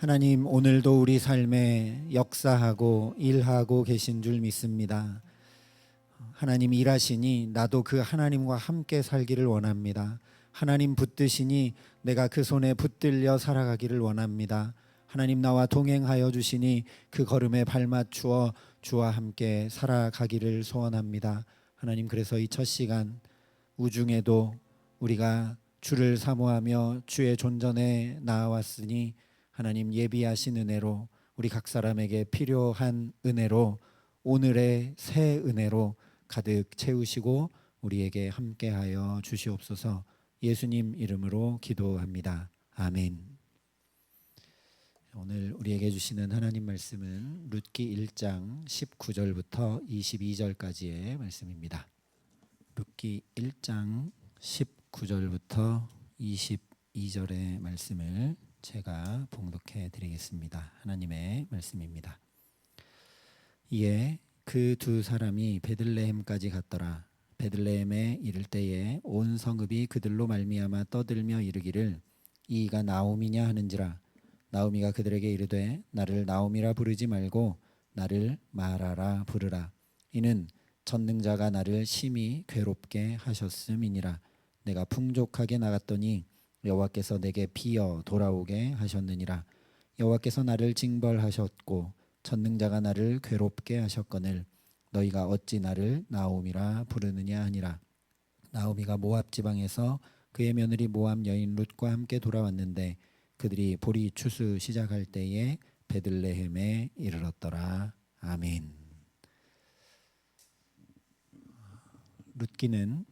하나님 오늘도 우리 삶에 역사하고 일하고 계신 줄 믿습니다. 하나님 일하시니 나도 그 하나님과 함께 살기를 원합니다. 하나님 붙드시니 내가 그 손에 붙들려 살아가기를 원합니다. 하나님 나와 동행하여 주시니 그 걸음에 발맞추어 주와 함께 살아가기를 소원합니다. 하나님 그래서 이 첫 시간 우중에도 우리가 주를 사모하며 주의 존전에 나아왔으니 하나님 예비하신 은혜로 우리 각 사람에게 필요한 은혜로 오늘의 새 은혜로 가득 채우시고 우리에게 함께하여 주시옵소서 예수님 이름으로 기도합니다. 아멘. 오늘 우리에게 주시는 하나님 말씀은 룻기 1장 19절부터 22절까지의 말씀입니다. 룻기 1장 19절부터 22절의 말씀을 제가 봉독해 드리겠습니다. 하나님의 말씀입니다. 이에 그 두 사람이 베들레헴까지 갔더라. 베들레헴에 이를 때에 온 성읍이 그들로 말미암아 떠들며 이르기를 이가 나옴이냐 하는지라 나오미가 그들에게 이르되 나를 나오미라 부르지 말고 나를 마라라 부르라 이는 전능자가 나를 심히 괴롭게 하셨음이니라 내가 풍족하게 나갔더니 여호와께서 내게 비어 돌아오게 하셨느니라. 여호와께서 나를 징벌하셨고 전능자가 나를 괴롭게 하셨거늘 너희가 어찌 나를 나오미라 부르느냐 하니라. 나오미가 모압 지방에서 그의 며느리 모압 여인 룻과 함께 돌아왔는데 그들이 보리 추수 시작할 때에 베들레헴에 이르렀더라. 아멘. 룻기는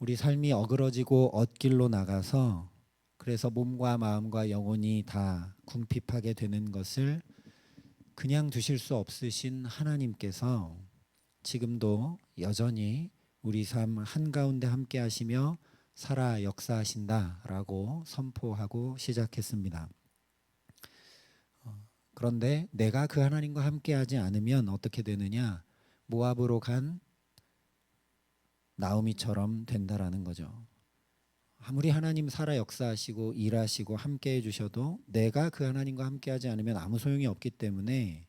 우리 삶이 어그러지고 엇길로 나가서 그래서 몸과 마음과 영혼이 다 궁핍하게 되는 것을 그냥 두실 수 없으신 하나님께서 지금도 여전히 우리 삶 한가운데 함께 하시며 살아 역사하신다라고 선포하고 시작했습니다. 어, 그런데 내가 그 하나님과 함께 하지 않으면 어떻게 되느냐? 모압으로 간 나오미처럼 된다라는 거죠. 아무리 하나님 살아 역사하시고 일하시고 함께 해주셔도 내가 그 하나님과 함께하지 않으면 아무 소용이 없기 때문에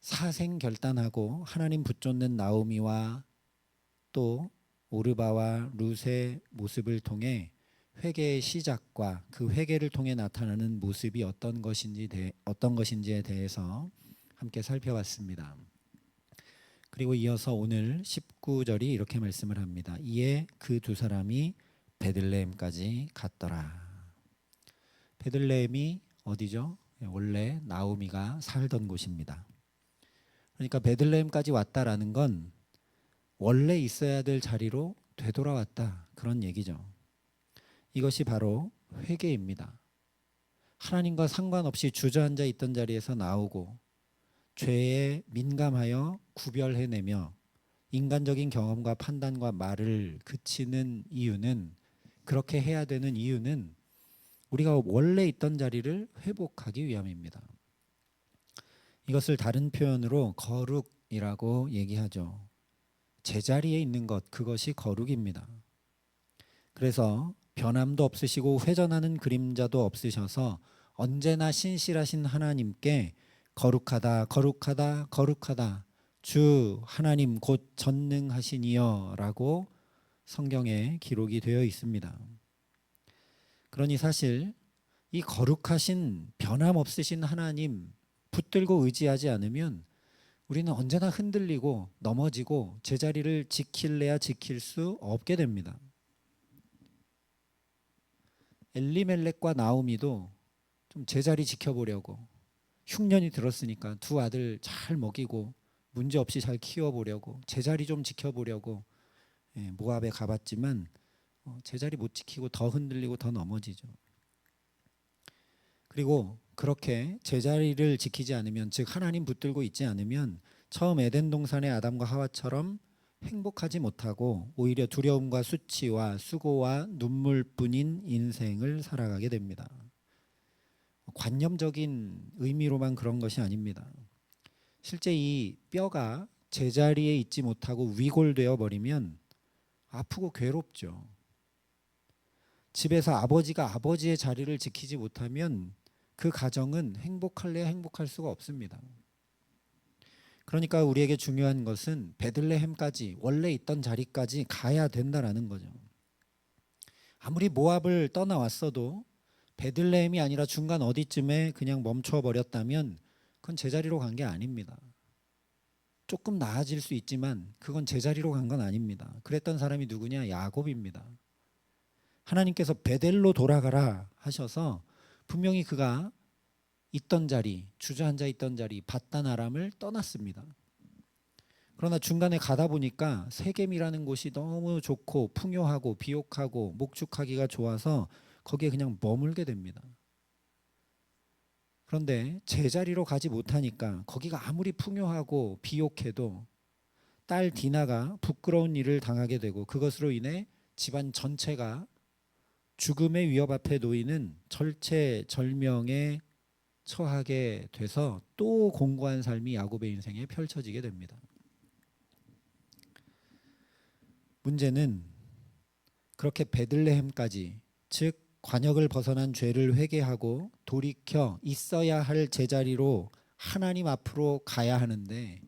사생 결단하고 하나님 붙쫓는 나오미와 또 오르바와 룻의 모습을 통해 회개의 시작과 그 회개를 통해 나타나는 모습이 어떤 것인지 대, 어떤 것인지에 대해서 함께 살펴봤습니다. 그리고 이어서 오늘 19절이 이렇게 말씀을 합니다. 이에 그 두 사람이 베들레헴까지 갔더라. 베들레헴이 어디죠? 원래 나오미가 살던 곳입니다. 그러니까 베들레헴까지 왔다라는 건 원래 있어야 될 자리로 되돌아왔다 그런 얘기죠. 이것이 바로 회개입니다. 하나님과 상관없이 주저앉아 있던 자리에서 나오고 죄에 민감하여 구별해내며 인간적인 경험과 판단과 말을 그치는 이유는 그렇게 해야 되는 이유는 우리가 원래 있던 자리를 회복하기 위함입니다. 이것을 다른 표현으로 거룩이라고 얘기하죠. 제자리에 있는 것 그것이 거룩입니다. 그래서 변함도 없으시고 회전하는 그림자도 없으셔서 언제나 신실하신 하나님께 거룩하다 거룩하다 거룩하다 주 하나님 곧 전능하시니여라고 성경에 기록이 되어 있습니다. 그러니 사실 이 거룩하신 변함없으신 하나님 붙들고 의지하지 않으면 우리는 언제나 흔들리고 넘어지고 제자리를 지킬래야 지킬 수 없게 됩니다. 엘리멜렉과 나오미도 좀 제자리 지켜보려고 흉년이 들었으니까 두 아들 잘 먹이고 문제 없이 잘 키워보려고 제자리 좀 지켜보려고 예, 모압에 가봤지만 어, 제자리 못 지키고 더 흔들리고 더 넘어지죠. 그리고 그렇게 제자리를 지키지 않으면 즉 하나님 붙들고 있지 않으면 처음 에덴 동산의 아담과 하와처럼 행복하지 못하고 오히려 두려움과 수치와 수고와 눈물뿐인 인생을 살아가게 됩니다. 관념적인 의미로만 그런 것이 아닙니다. 실제 이 뼈가 제자리에 있지 못하고 위골되어 버리면 아프고 괴롭죠. 집에서 아버지가 아버지의 자리를 지키지 못하면 그 가정은 행복할래야 행복할 수가 없습니다. 그러니까 우리에게 중요한 것은 베들레헴까지 원래 있던 자리까지 가야 된다라는 거죠. 아무리 모압을 떠나왔어도 베들레헴이 아니라 중간 어디쯤에 그냥 멈춰 버렸다면 그건 제자리로 간 게 아닙니다. 조금 나아질 수 있지만 그건 제자리로 간 건 아닙니다. 그랬던 사람이 누구냐? 야곱입니다. 하나님께서 베델로 돌아가라 하셔서 분명히 그가 있던 자리, 주저앉아 있던 자리 바단 아람을 떠났습니다. 그러나 중간에 가다 보니까 세겜이라는 곳이 너무 좋고 풍요하고 비옥하고 목축하기가 좋아서 거기에 그냥 머물게 됩니다. 그런데 제자리로 가지 못하니까 거기가 아무리 풍요하고 비옥해도 딸 디나가 부끄러운 일을 당하게 되고 그것으로 인해 집안 전체가 죽음의 위협 앞에 놓이는 절체절명에 처하게 돼서 또 공고한 삶이 야곱의 인생에 펼쳐지게 됩니다. 문제는 그렇게 베들레헴까지 즉 관역을 벗어난 죄를 회개하고 돌이켜 있어야 할 제자리로 하나님 앞으로 가야 하는데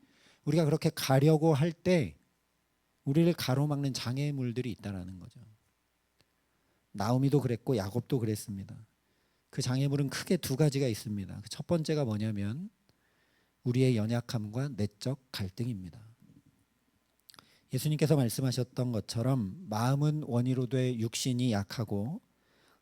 우리가 그렇게 가려고 할 때 우리를 가로막는 장애물들이 있다라는 거죠. 나오미도 그랬고 야곱도 그랬습니다. 그 장애물은 크게 두 가지가 있습니다. 그 첫 번째가 뭐냐면 우리의 연약함과 내적 갈등입니다. 예수님께서 말씀하셨던 것처럼 마음은 원이로 돼 육신이 약하고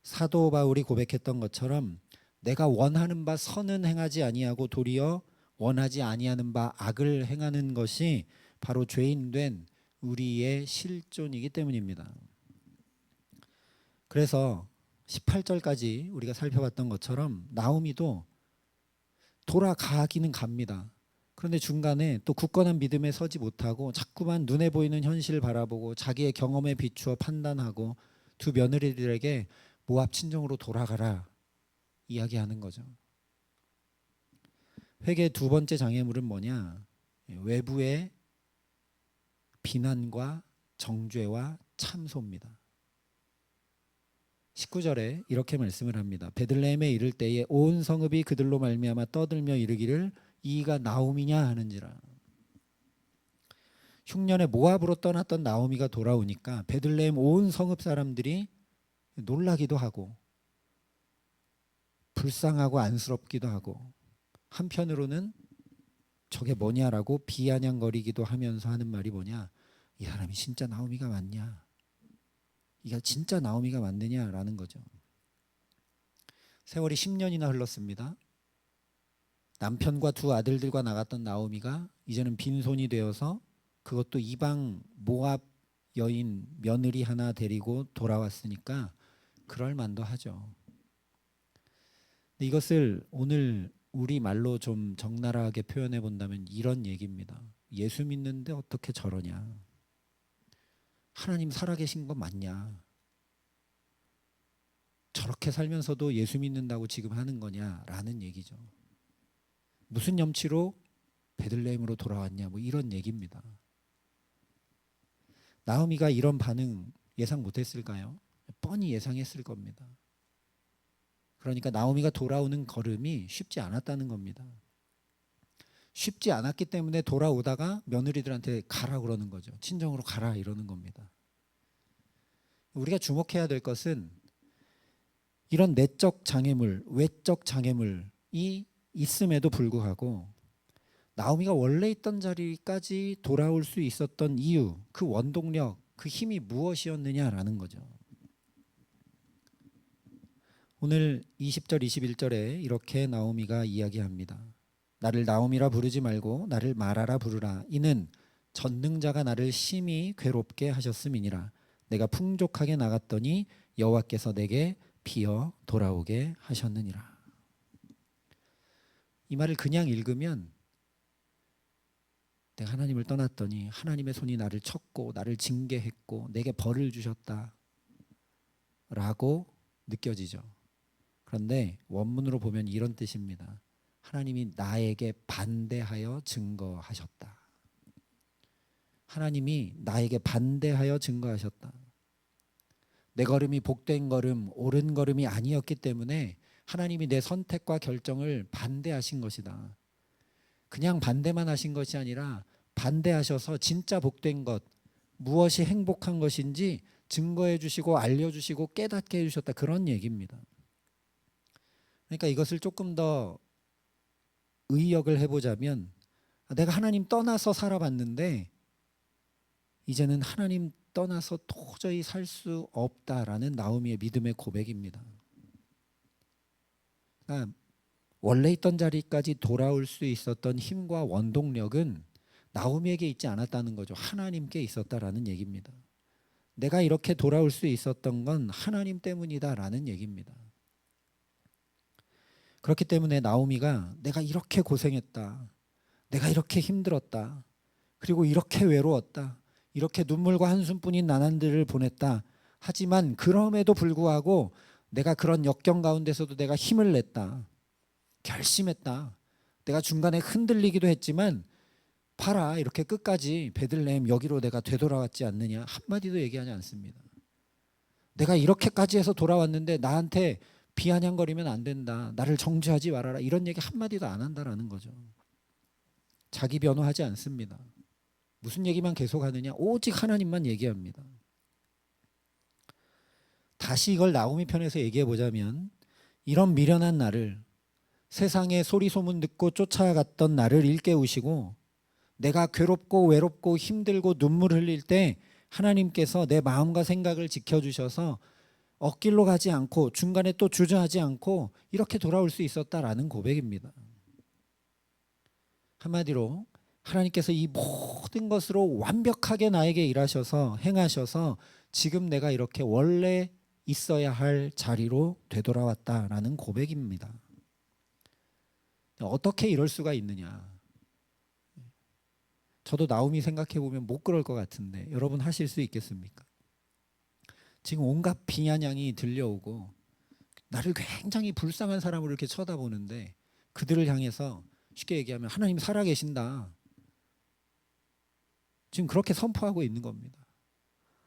사도 바울이 고백했던 것처럼 내가 원하는 바 선은 행하지 아니하고 도리어 원하지 아니하는 바 악을 행하는 것이 바로 죄인 된 우리의 실존이기 때문입니다. 그래서 18절까지 우리가 살펴봤던 것처럼 나오미도 돌아가기는 갑니다. 그런데 중간에 또 굳건한 믿음에 서지 못하고 자꾸만 눈에 보이는 현실을 바라보고 자기의 경험에 비추어 판단하고 두 며느리들에게 모압 친정으로 돌아가라 이야기하는 거죠. 회개 두 번째 장애물은 뭐냐? 외부의 비난과 정죄와 참소입니다. 19절에 이렇게 말씀을 합니다. 베들레헴에 이를 때에 온 성읍이 그들로 말미암아 떠들며 이르기를 이가 나오미냐 하는지라. 흉년에 모압으로 떠났던 나오미가 돌아오니까 베들레헴 온 성읍 사람들이 놀라기도 하고 불쌍하고 안쓰럽기도 하고 한편으로는 저게 뭐냐라고 비아냥거리기도 하면서 하는 말이 뭐냐? 이 사람이 진짜 나오미가 맞냐? 이가 진짜 나오미가 맞느냐라는 거죠. 세월이 10년이나 흘렀습니다. 남편과 두 아들들과 나갔던 나오미가 이제는 빈손이 되어서 그것도 이방 모압 여인 며느리 하나 데리고 돌아왔으니까 그럴 만도 하죠. 이것을 오늘 우리 말로 좀 적나라하게 표현해 본다면 이런 얘기입니다. 예수 믿는데 어떻게 저러냐? 하나님 살아계신 거 맞냐? 저렇게 살면서도 예수 믿는다고 지금 하는 거냐라는 얘기죠. 무슨 염치로 베들레헴으로 돌아왔냐? 뭐 이런 얘기입니다. 나오미가 이런 반응 예상 못했을까요? 뻔히 예상했을 겁니다. 그러니까 나오미가 돌아오는 걸음이 쉽지 않았다는 겁니다. 쉽지 않았기 때문에 돌아오다가 며느리들한테 가라 그러는 거죠. 친정으로 가라 이러는 겁니다. 우리가 주목해야 될 것은 이런 내적 장애물, 외적 장애물이 있음에도 불구하고 나오미가 원래 있던 자리까지 돌아올 수 있었던 이유, 그 원동력, 그 힘이 무엇이었느냐라는 거죠. 오늘 20절 21절에 이렇게 나오미가 이야기합니다. 나를 나오미라 부르지 말고 나를 마라라 부르라. 이는 전능자가 나를 심히 괴롭게 하셨음이니라. 내가 풍족하게 나갔더니 여호와께서 내게 비어 돌아오게 하셨느니라. 이 말을 그냥 읽으면 내가 하나님을 떠났더니 하나님의 손이 나를 쳤고 나를 징계했고 내게 벌을 주셨다 라고 느껴지죠. 그런데 원문으로 보면 이런 뜻입니다. 하나님이 나에게 반대하여 증거하셨다. 하나님이 나에게 반대하여 증거하셨다. 내 걸음이 복된 걸음, 옳은 걸음이 아니었기 때문에 하나님이 내 선택과 결정을 반대하신 것이다. 그냥 반대만 하신 것이 아니라 반대하셔서 진짜 복된 것, 무엇이 행복한 것인지 증거해 주시고 알려 주시고 깨닫게 해 주셨다. 그런 얘기입니다. 그러니까 이것을 조금 더 의역을 해 보자면 내가 하나님 떠나서 살아봤는데 이제는 하나님 떠나서 도저히 살 수 없다라는 나오미의 믿음의 고백입니다. 그러니까 원래 있던 자리까지 돌아올 수 있었던 힘과 원동력은 나오미에게 있지 않았다는 거죠. 하나님께 있었다라는 얘기입니다. 내가 이렇게 돌아올 수 있었던 건 하나님 때문이다라는 얘기입니다. 그렇기 때문에 나오미가 내가 이렇게 고생했다. 내가 이렇게 힘들었다. 그리고 이렇게 외로웠다. 이렇게 눈물과 한숨뿐인 나난들을 보냈다. 하지만 그럼에도 불구하고 내가 그런 역경 가운데서도 내가 힘을 냈다. 결심했다. 내가 중간에 흔들리기도 했지만 봐라 이렇게 끝까지 베들레헴 여기로 내가 되돌아왔지 않느냐 한마디도 얘기하지 않습니다. 내가 이렇게까지 해서 돌아왔는데 나한테 비아냥거리면 안 된다. 나를 정죄하지 말아라. 이런 얘기 한마디도 안 한다라는 거죠. 자기 변호하지 않습니다. 무슨 얘기만 계속하느냐? 오직 하나님만 얘기합니다. 다시 이걸 나오미 편에서 얘기해 보자면 이런 미련한 나를 세상의 소리 소문 듣고 쫓아갔던 나를 일깨우시고 내가 괴롭고 외롭고 힘들고 눈물 흘릴 때 하나님께서 내 마음과 생각을 지켜주셔서 엇길로 가지 않고 중간에 또 주저하지 않고 이렇게 돌아올 수 있었다라는 고백입니다. 한마디로 하나님께서 이 모든 것으로 완벽하게 나에게 일하셔서 행하셔서 지금 내가 이렇게 원래 있어야 할 자리로 되돌아왔다라는 고백입니다. 어떻게 이럴 수가 있느냐? 저도 나오미 생각해 보면 못 그럴 것 같은데 여러분 하실 수 있겠습니까? 지금 온갖 비아냥이 들려오고 나를 굉장히 불쌍한 사람으로 이렇게 쳐다보는데 그들을 향해서 쉽게 얘기하면 하나님 살아계신다. 지금 그렇게 선포하고 있는 겁니다.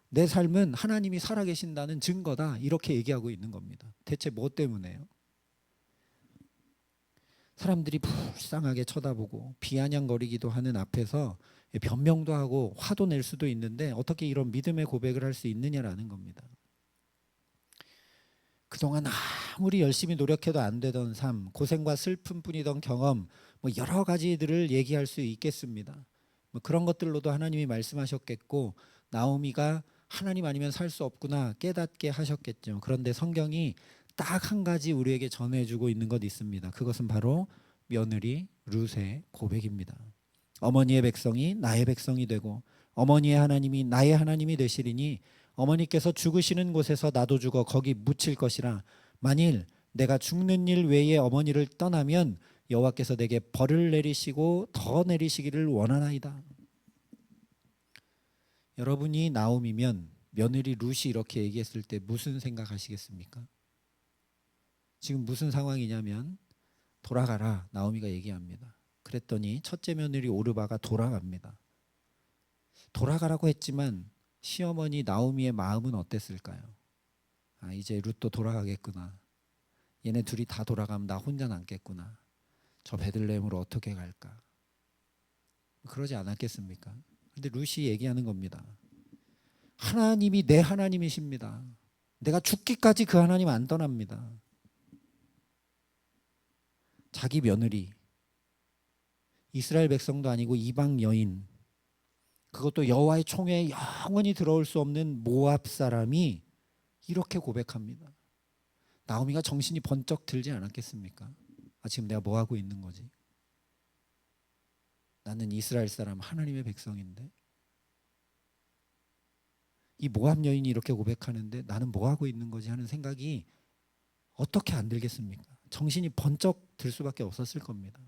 내 삶은 하나님이 살아계신다는 증거다. 이렇게 얘기하고 있는 겁니다. 대체 뭐 때문에요? 사람들이 불쌍하게 쳐다보고 비아냥거리기도 하는 앞에서 변명도 하고 화도 낼 수도 있는데 어떻게 이런 믿음의 고백을 할 수 있느냐라는 겁니다. 그동안 아무리 열심히 노력해도 안 되던 삶, 고생과 슬픔뿐이던 경험, 뭐 여러 가지들을 얘기할 수 있겠습니다. 뭐 그런 것들로도 하나님이 말씀하셨겠고 나오미가 하나님 아니면 살 수 없구나 깨닫게 하셨겠죠. 그런데 성경이 딱 한 가지 우리에게 전해주고 있는 것 있습니다. 그것은 바로 며느리 룻의 고백입니다. 어머니의 백성이 나의 백성이 되고 어머니의 하나님이 나의 하나님이 되시리니 어머니께서 죽으시는 곳에서 나도 죽어 거기 묻힐 것이라 만일 내가 죽는 일 외에 어머니를 떠나면 여호와께서 내게 벌을 내리시고 더 내리시기를 원하나이다. 여러분이 나옴이면 며느리 룻이 이렇게 얘기했을 때 무슨 생각하시겠습니까? 지금 무슨 상황이냐면 돌아가라 나오미가 얘기합니다. 그랬더니 첫째 며느리 오르바가 돌아갑니다. 돌아가라고 했지만 시어머니 나오미의 마음은 어땠을까요? 아 이제 룻도 돌아가겠구나. 얘네 둘이 다 돌아가면 나 혼자 남겠구나. 저 베들레헴으로 어떻게 갈까? 그러지 않았겠습니까? 근데 룻이 얘기하는 겁니다. 하나님이 내 하나님이십니다. 내가 죽기까지 그 하나님 안 떠납니다. 자기 며느리 이스라엘 백성도 아니고 이방 여인 그것도 여호와의 총에 영원히 들어올 수 없는 모압 사람이 이렇게 고백합니다. 나오미가 정신이 번쩍 들지 않았겠습니까? 아 지금 내가 뭐 하고 있는 거지? 나는 이스라엘 사람 하나님의 백성인데 이 모압 여인이 이렇게 고백하는데 나는 뭐 하고 있는 거지 하는 생각이 어떻게 안 들겠습니까? 정신이 번쩍 들 수밖에 없었을 겁니다.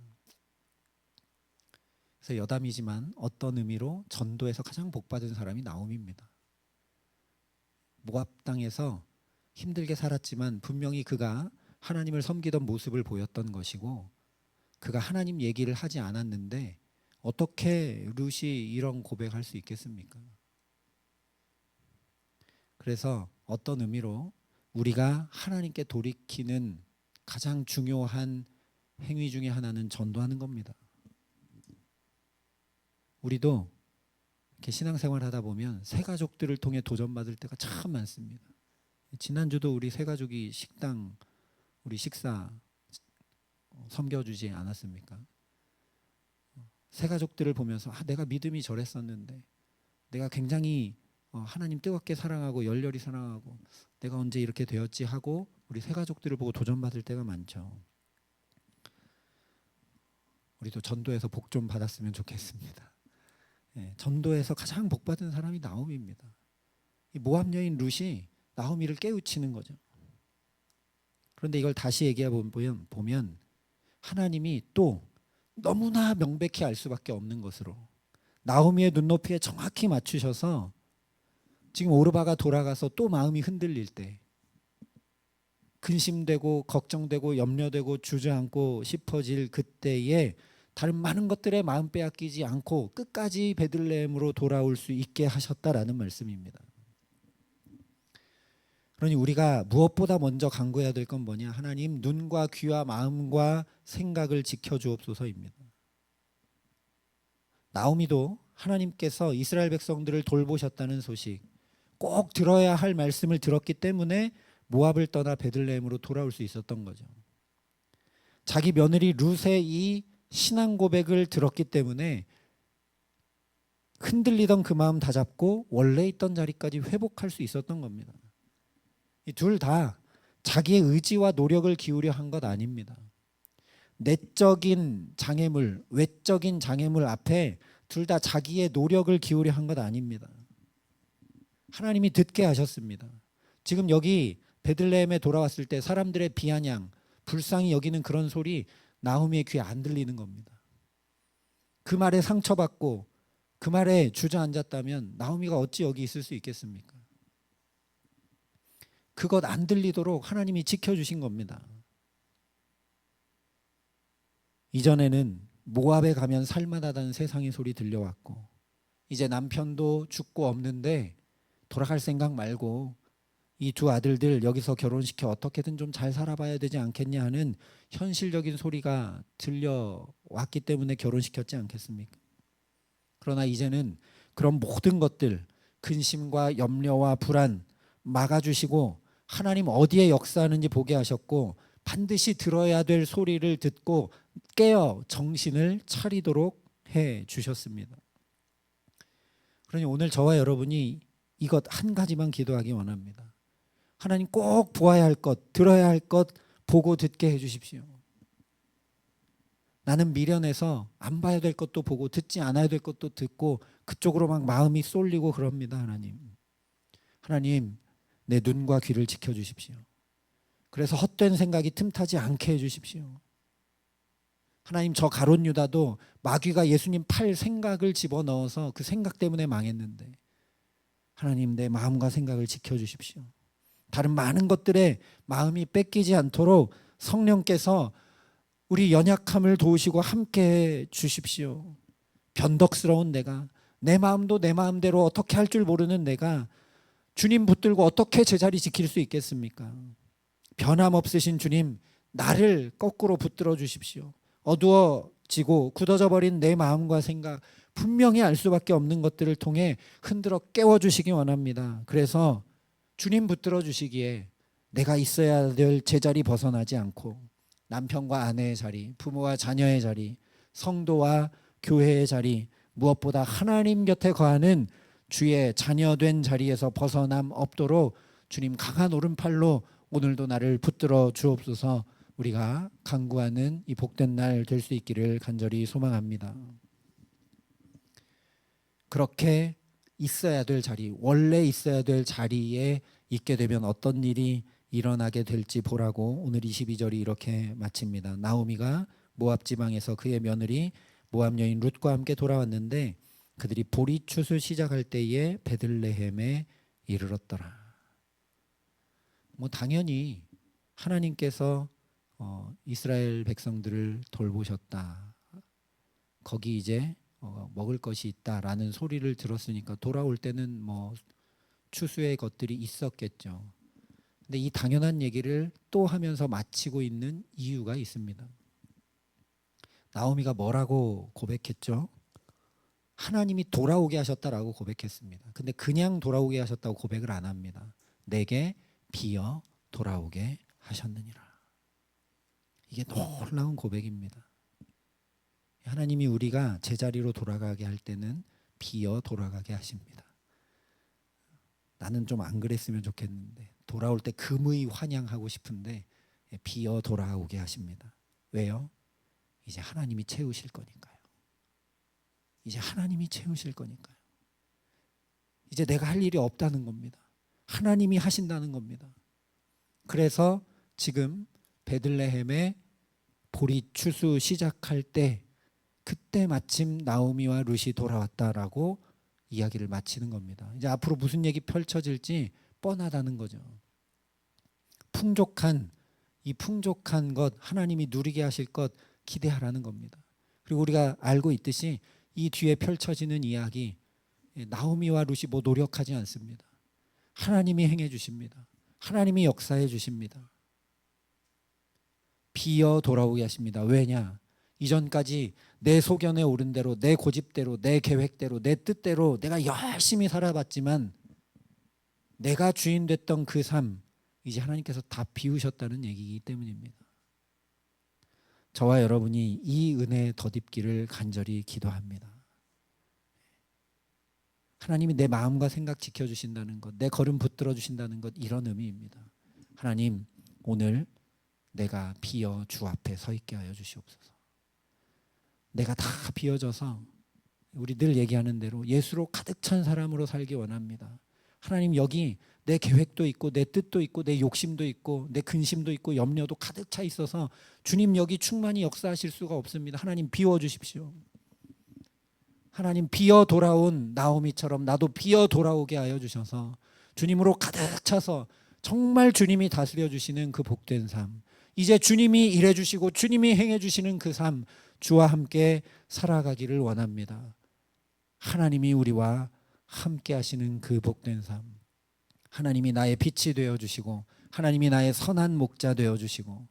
그래서 여담이지만 어떤 의미로 전도에서 가장 복받은 사람이 나옴입니다. 모압 땅에서 힘들게 살았지만 분명히 그가 하나님을 섬기던 모습을 보였던 것이고 그가 하나님 얘기를 하지 않았는데 어떻게 룻이 이런 고백할 수 있겠습니까? 그래서 어떤 의미로 우리가 하나님께 돌이키는 가장 중요한 행위 중에 하나는 전도하는 겁니다. 우리도 이렇게 신앙생활 하다 보면 새 가족들을 통해 도전받을 때가 참 많습니다. 지난주도 우리 새 가족이 식당 우리 식사 어, 섬겨주지 않았습니까? 새 가족들을 보면서 아, 내가 믿음이 저랬었는데 내가 굉장히 어, 하나님 뜨겁게 사랑하고 열렬히 사랑하고 내가 언제 이렇게 되었지 하고 우리 새 가족들을 보고 도전받을 때가 많죠. 우리도 전도에서 복 좀 받았으면 좋겠습니다. 예, 전도에서 가장 복 받은 사람이 나홈입니다. 이 모압 여인 룻이 나홈이를 깨우치는 거죠. 그런데 이걸 다시 얘기해 보면 보면 하나님이 또 너무나 명백히 알 수밖에 없는 것으로 나오미의 눈높이에 정확히 맞추셔서 지금 오르바가 돌아가서 또 마음이 흔들릴 때 근심되고 걱정되고 염려되고 주저앉고 싶어질 그때에 다른 많은 것들에 마음 빼앗기지 않고 끝까지 베들레헴으로 돌아올 수 있게 하셨다라는 말씀입니다. 그러니 우리가 무엇보다 먼저 간구해야 될 건 뭐냐? 하나님 눈과 귀와 마음과 생각을 지켜 주옵소서입니다. 나오미도 하나님께서 이스라엘 백성들을 돌보셨다는 소식 꼭 들어야 할 말씀을 들었기 때문에 모압을 떠나 베들레헴으로 돌아올 수 있었던 거죠. 자기 며느리 룻의 이 신앙 고백을 들었기 때문에 흔들리던 그 마음 다 잡고 원래 있던 자리까지 회복할 수 있었던 겁니다. 이 둘 다 자기의 의지와 노력을 기울여 한 것 아닙니다. 내적인 장애물, 외적인 장애물 앞에 둘 다 자기의 노력을 기울여 한 것 아닙니다. 하나님이 듣게 하셨습니다. 지금 여기 베들레헴에 돌아왔을 때 사람들의 비아냥, 불쌍히 여기는 그런 소리 나오미의 귀에 안 들리는 겁니다. 그 말에 상처받고 그 말에 주저앉았다면 나오미가 어찌 여기 있을 수 있겠습니까? 그것 안 들리도록 하나님이 지켜주신 겁니다. 이전에는 모압에 가면 살만하다는 세상의 소리 들려왔고 이제 남편도 죽고 없는데 돌아갈 생각 말고 이 두 아들들 여기서 결혼시켜 어떻게든 좀 잘 살아봐야 되지 않겠냐 하는 현실적인 소리가 들려왔기 때문에 결혼시켰지 않겠습니까? 그러나 이제는 그런 모든 것들 근심과 염려와 불안 막아주시고 하나님 어디에 역사하는지 보게 하셨고 반드시 들어야 될 소리를 듣고 깨어 정신을 차리도록 해 주셨습니다. 그러니 오늘 저와 여러분이 이것 한 가지만 기도하기 원합니다. 하나님 꼭 보아야 할 것, 들어야 할 것 보고 듣게 해 주십시오. 나는 미련해서 안 봐야 될 것도 보고 듣지 않아야 될 것도 듣고 그쪽으로 막 마음이 쏠리고 그럽니다, 하나님. 하나님, 내 눈과 귀를 지켜 주십시오. 그래서 헛된 생각이 틈타지 않게 해 주십시오. 하나님 저 가론 유다도 마귀가 예수님 팔 생각을 집어넣어서 그 생각 때문에 망했는데 하나님 내 마음과 생각을 지켜 주십시오. 다른 많은 것들에 마음이 뺏기지 않도록 성령께서 우리 연약함을 도우시고 함께 해 주십시오. 변덕스러운 내가 내 마음도 내 마음대로 어떻게 할 줄 모르는 내가 주님 붙들고 어떻게 제자리 지킬 수 있겠습니까? 변함없으신 주님 나를 거꾸로 붙들어 주십시오. 어두워지고 굳어져 버린 내 마음과 생각 분명히 알 수밖에 없는 것들을 통해 흔들어 깨워 주시기 원합니다. 그래서 주님 붙들어 주시기에 내가 있어야 될 제자리 벗어나지 않고 남편과 아내의 자리, 부모와 자녀의 자리, 성도와 교회의 자리, 무엇보다 하나님 곁에 거하는 주의 자녀된 자리에서 벗어남 없도록 주님 강한 오른팔로 오늘도 나를 붙들어 주옵소서 우리가 간구하는 이 복된 날 될 수 있기를 간절히 소망합니다. 그렇게 있어야 될 자리, 원래 있어야 될 자리에 있게 되면 어떤 일이 일어나게 될지 보라고 오늘 22절이 이렇게 마칩니다. 나오미가 모압 지방에서 그의 며느리 모압 여인 룻과 함께 돌아왔는데 그들이 보리추수 시작할 때에 베들레헴에 이르렀더라. 뭐 당연히 하나님께서 어, 이스라엘 백성들을 돌보셨다. 거기 이제 어, 먹을 것이 있다라는 소리를 들었으니까 돌아올 때는 뭐 추수의 것들이 있었겠죠. 근데 이 당연한 얘기를 또 하면서 마치고 있는 이유가 있습니다. 나오미가 뭐라고 고백했죠? 하나님이 돌아오게 하셨다라고 고백했습니다. 근데 그냥 돌아오게 하셨다고 고백을 안 합니다. 내게 비어 돌아오게 하셨느니라. 이게 놀라운 고백입니다. 하나님이 우리가 제자리로 돌아가게 할 때는 비어 돌아가게 하십니다. 나는 좀 안 그랬으면 좋겠는데 돌아올 때 금의 환영하고 싶은데 비어 돌아오게 하십니다. 왜요? 이제 하나님이 채우실 거니까요. 이제 하나님이 채우실 거니까요. 이제 내가 할 일이 없다는 겁니다. 하나님이 하신다는 겁니다. 그래서 지금 베들레헴에 보리 추수 시작할 때 그때 마침 나오미와 룻이 돌아왔다라고 이야기를 마치는 겁니다. 이제 앞으로 무슨 얘기 펼쳐질지 뻔하다는 거죠. 풍족한 이 풍족한 것 하나님이 누리게 하실 것 기대하라는 겁니다. 그리고 우리가 알고 있듯이 이 뒤에 펼쳐지는 이야기 나오미와 룻이 뭐 노력하지 않습니다. 하나님이 행해 주십니다. 하나님이 역사해 주십니다. 비어 돌아오게 하십니다. 왜냐? 이전까지 내 소견에 오른 대로 내 고집대로 내 계획대로 내 뜻대로 내가 열심히 살아봤지만 내가 주인 됐던 그 삶 이제 하나님께서 다 비우셨다는 얘기이기 때문입니다. 저와 여러분이 이 은혜에 덧입기를 간절히 기도합니다. 하나님이 내 마음과 생각 지켜주신다는 것, 내 걸음 붙들어 주신다는 것 이런 의미입니다. 하나님 오늘 내가 비어 주 앞에 서 있게 하여 주시옵소서. 내가 다 비어져서 우리 늘 얘기하는 대로 예수로 가득 찬 사람으로 살기 원합니다. 하나님 여기 내 계획도 있고 내 뜻도 있고 내 욕심도 있고 내 근심도 있고 염려도 가득 차 있어서 주님 여기 충만히 역사하실 수가 없습니다. 하나님 비워 주십시오. 하나님 비어 돌아온 나오미처럼 나도 비어 돌아오게 하여 주셔서 주님으로 가득 차서 정말 주님이 다스려 주시는 그 복된 삶. 이제 주님이 일해 주시고 주님이 행해 주시는 그 삶 주와 함께 살아가기를 원합니다. 하나님이 우리와 함께 하시는 그 복된 삶. 하나님이 나의 빛이 되어 주시고 하나님이 나의 선한 목자 되어 주시고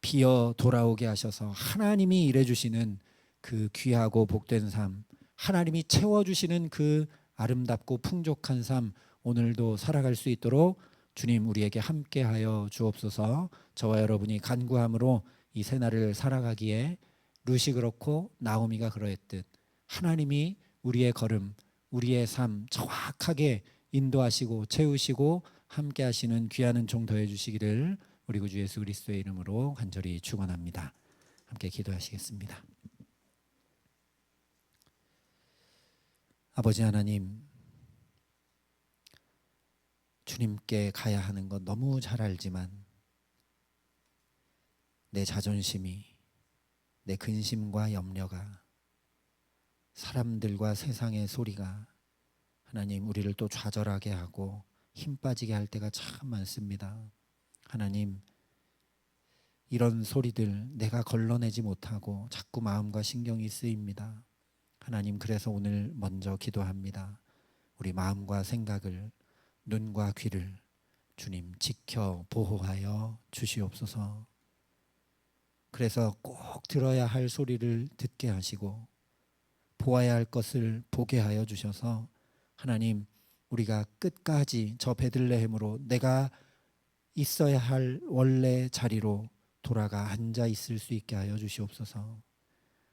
비어 돌아오게 하셔서 하나님이 일해 주시는 그 귀하고 복된 삶, 하나님이 채워 주시는 그 아름답고 풍족한 삶 오늘도 살아갈 수 있도록 주님 우리에게 함께 하여 주옵소서. 저와 여러분이 간구함으로 이 새날을 살아가기에 루시 그렇고 나오미가 그러했듯 하나님이 우리의 걸음, 우리의 삶 정확하게 인도하시고 채우시고 함께 하시는 귀한 은총 더해 주시기를 우리 구주 예수 그리스도의 이름으로 간절히 축원합니다. 함께 기도하시겠습니다. 아버지 하나님 주님께 가야 하는 것 너무 잘 알지만 내 자존심이 내 근심과 염려가 사람들과 세상의 소리가 하나님 우리를 또 좌절하게 하고 힘 빠지게 할 때가 참 많습니다. 하나님 이런 소리들 내가 걸러내지 못하고 자꾸 마음과 신경이 쓰입니다. 하나님 그래서 오늘 먼저 기도합니다. 우리 마음과 생각을 눈과 귀를 주님 지켜 보호하여 주시옵소서. 그래서 꼭 들어야 할 소리를 듣게 하시고 보아야 할 것을 보게 하여 주셔서 하나님 우리가 끝까지 저 베들레헴으로 내가 있어야 할 원래 자리로 돌아가 앉아 있을 수 있게 하여 주시옵소서.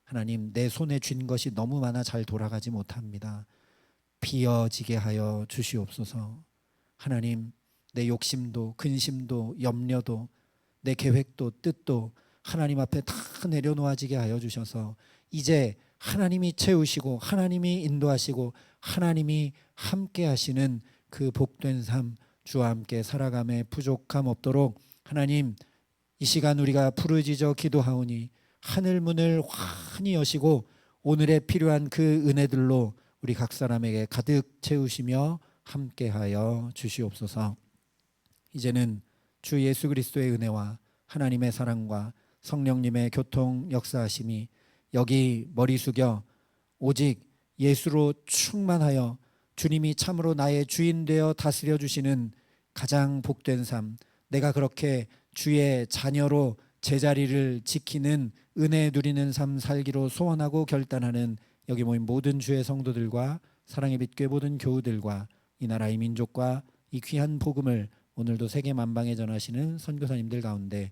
하나님 내 손에 쥔 것이 너무 많아 잘 돌아가지 못합니다. 비어지게 하여 주시옵소서. 하나님 내 욕심도 근심도 염려도 내 계획도 뜻도 하나님 앞에 다 내려놓아지게 하여 주셔서 이제 하나님이 채우시고 하나님이 인도하시고 하나님이 함께 하시는 그 복된 삶 주와 함께 살아감에 부족함 없도록 하나님 이 시간 우리가 부르짖어 기도하오니 하늘 문을 환히 여시고 오늘에 필요한 그 은혜들로 우리 각 사람에게 가득 채우시며 함께하여 주시옵소서. 이제는 주 예수 그리스도의 은혜와 하나님의 사랑과 성령님의 교통 역사하심이 여기 머리 숙여 오직 예수로 충만하여 주님이 참으로 나의 주인 되어 다스려 주시는 가장 복된 삶, 내가 그렇게 주의 자녀로 제자리를 지키는 은혜 누리는 삶 살기로 소원하고 결단하는 여기 모인 모든 주의 성도들과 사랑의 빛교회 모든 교우들과 이 나라의 민족과 이 귀한 복음을 오늘도 세계 만방에 전하시는 선교사님들 가운데